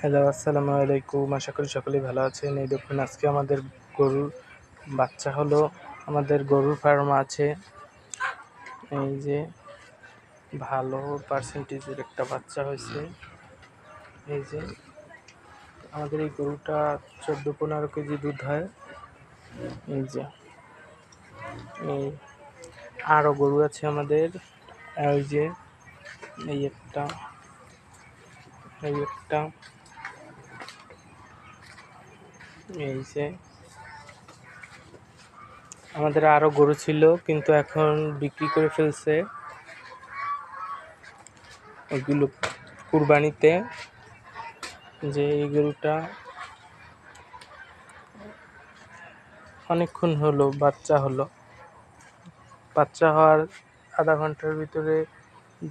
Hello, আসসালামু আলাইকুম। আশা করি সকলেই ভালো আছেন। এই দেখুন, আজকে আমাদের গরুর বাচ্চা হলো, আমাদের গরুর ফার্ম আছে। এই যে ভালো পার্সেন্টেজের একটা বাচ্চা হয়েছে। এই যে আমাদের এই গরুটা চোদ্দ পনেরো কেজি দুধ হয়। এই যে, এই আরও গরু আছে আমাদের। এই যে, এই একটা এই একটা এই যে। আমাদের আরও গরু ছিল, কিন্তু এখন বিক্রি করে ফেলছে। ওইগুলো কুরবানিতে। যে এই গরুটা অনেকক্ষণ হলো, বাচ্চা হলো। বাচ্চা হওয়ার আধা ঘণ্টার ভিতরে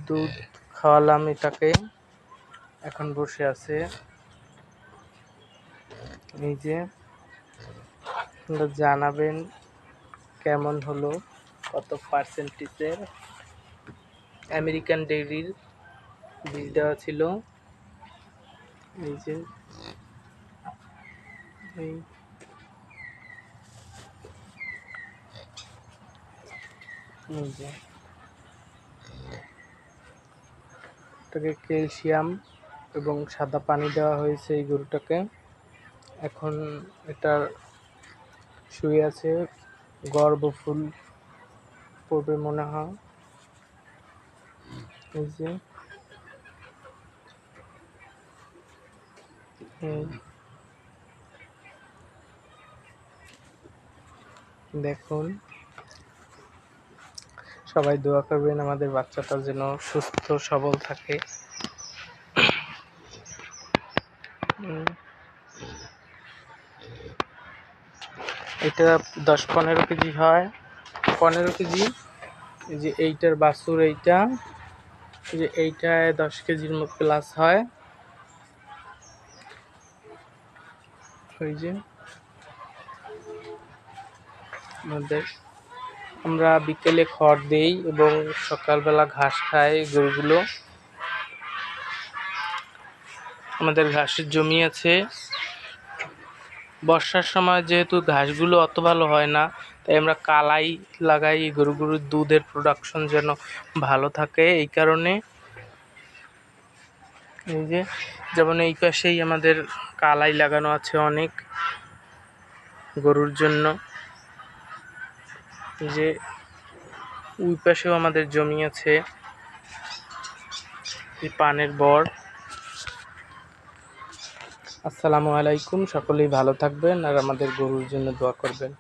দুধ খাওয়ালাম এটাকে। এখন বসে আছে। যে জানাবেন কেমন হলো, কত পার্সেন্টেজের আমেরিকান ডেইরির বীজ দেওয়া ছিল। এই যে, এই ক্যালসিয়াম এবং সাদা পানি দেওয়া হয়েছে এই গরুটাকে। এখন এটার শুয়ে আছে গর্ভ ফুল পড়বে মনে হয়। যে। দেখুন, সবাই দোয়া করবেন আমাদের বাচ্চাটা যেন সুস্থ, সবল থাকে। এটা দশ পনেরো কেজি হয়। পনেরো কেজি। যে এইটার বাছুর এইটা। এই যে এইটায় দশ কেজির মতো প্লাস হয়। ওই যে। আমাদের আমরা বিকেলে খড় দেই এবং সকালবেলা ঘাস খাই গরুগুলো। আমাদের ঘাসের জমি আছে। বর্ষার সময় যেহেতু ঘাসগুলো অত ভালো হয় না, তাই আমরা কালাই লাগাই, গরু গরুর দুধের প্রোডাকশন যেন ভালো থাকে। এই কারণে এই যে, যেমন এই পাশেই আমাদের কালাই লাগানো আছে অনেক গরুর জন্য। যে, ওই পাশেও আমাদের জমি আছে। পানের বর আসসালামু আলাইকুম সকলেই ভালো থাকবেন আর আমাদের গরুর জন্য দোয়া করবেন।